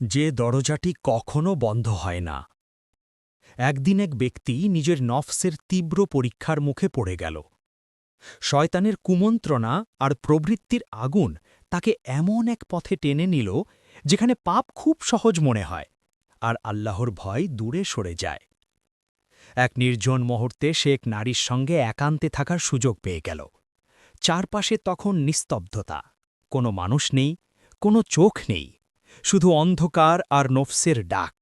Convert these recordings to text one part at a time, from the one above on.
যে দরজাটি কখনো বন্ধ হয় না। একদিন এক ব্যক্তি নিজের নফসের তীব্র পরীক্ষার মুখে পড়ে গেল। শয়তানের কুমন্ত্রণা আর প্রবৃত্তির আগুন তাকে এমন এক পথে টেনে নিল যেখানে পাপ খুব সহজ মনে হয় আর আল্লাহর ভয় দূরে সরে যায়। এক নির্জন মুহূর্তে সে এক নারীর সঙ্গে একান্তে থাকার সুযোগ পেয়ে গেল। চারপাশে তখন নিস্তব্ধতা। কোনো মানুষ নেই, কোনো চোখ নেই। শুধু অন্ধকার আর নফসের ডাক।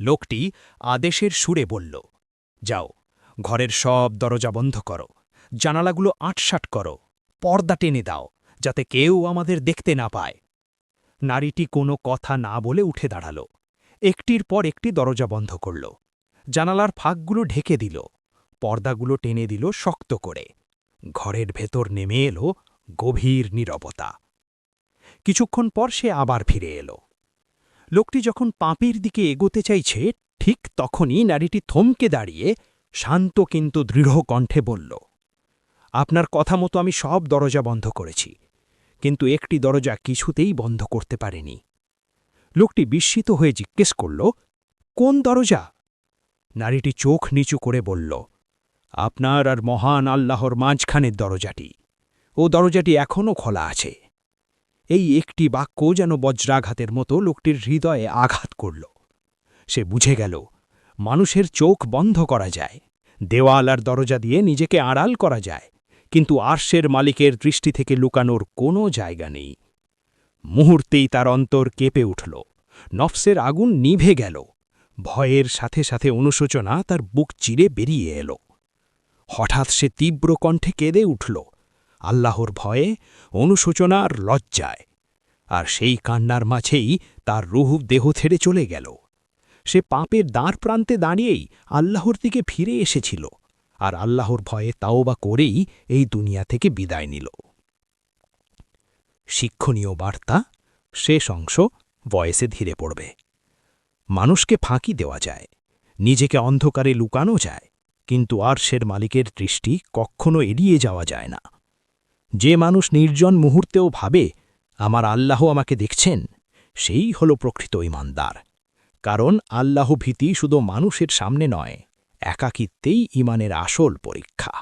লোকটি আদেশের সুরে বলল, যাও, ঘরের সব দরজা বন্ধ করো, জানালাগুলো আটসাট করো, পর্দা টেনে দাও, যাতে কেউ আমাদের দেখতে না পায়। নারীটি কোনো কথা না বলে উঠে দাঁড়াল। একটির পর একটি দরজা বন্ধ করল। জানালার ফাঁকগুলো ঢেকে দিল। পর্দাগুলো টেনে দিল শক্ত করে। ঘরের ভেতর নেমে এলো গভীর নীরবতা। কিছুক্ষণ পর সে আবার ফিরে এলো। লোকটি যখন পাঁপির দিকে এগোতে চাইছে, ঠিক তখনই নারীটি থমকে দাঁড়িয়ে শান্ত কিন্তু দৃঢ় কণ্ঠে বলল, আপনার কথা মতো আমি সব দরজা বন্ধ করেছি, কিন্তু একটি দরজা কিছুতেই বন্ধ করতে পারেনি। লোকটি বিস্মিত হয়ে জিজ্ঞেস করল, কোন দরজা? নারীটি চোখ নিচু করে বলল, আপনার আর মহান আল্লাহর মাঝখানের দরজাটি। ও দরজাটি এখনও খোলা আছে। এই একটি বাক্য যেন বজ্রাঘাতের মতো লোকটির হৃদয়ে আঘাত করল। সে বুঝে গেল, মানুষের চোখ বন্ধ করা যায়, দেওয়াল আর দরজা দিয়ে নিজেকে আড়াল করা যায়, কিন্তু আর্শের মালিকের দৃষ্টি থেকে লুকানোর কোনো জায়গা নেই। মুহূর্তেই তার অন্তর কেঁপে উঠল, নফসের আগুন নিভে গেল, ভয়ের সাথে সাথে অনুশোচনা তার বুক চিরে বেরিয়ে এলো। হঠাৎ সে তীব্র কণ্ঠে কেঁদে উঠল আল্লাহর ভয়ে, অনুশোচনার লজ্জায়। আর সেই কান্নার মাঝেই তার রুহ দেহ ছেড়ে চলে গেল। সে পাপের দাঁড় প্রান্তে দাঁড়িয়েই আল্লাহর দিকে ফিরে এসেছিল আর আল্লাহর ভয়ে তাওবা করেই এই দুনিয়া থেকে বিদায় নিল। শিক্ষণীয় বার্তা, শেষ অংশ বয়সে ধীরে পড়বে। মানুষকে ফাঁকি দেওয়া যায়, নিজেকে অন্ধকারে লুকানো যায়, কিন্তু আরশের মালিকের দৃষ্টি কখনো এড়িয়ে যাওয়া যায় না। যে মানুষ নির্জন মুহূর্তেও ভাবে, আমার আল্লাহ আমাকে দেখছেন সেই হল প্রকৃত ইমানদার কারণ আল্লাহ ভীতি শুধু মানুষের সামনে নয়, একাকিত্বেই ইমানের আসল পরীক্ষা।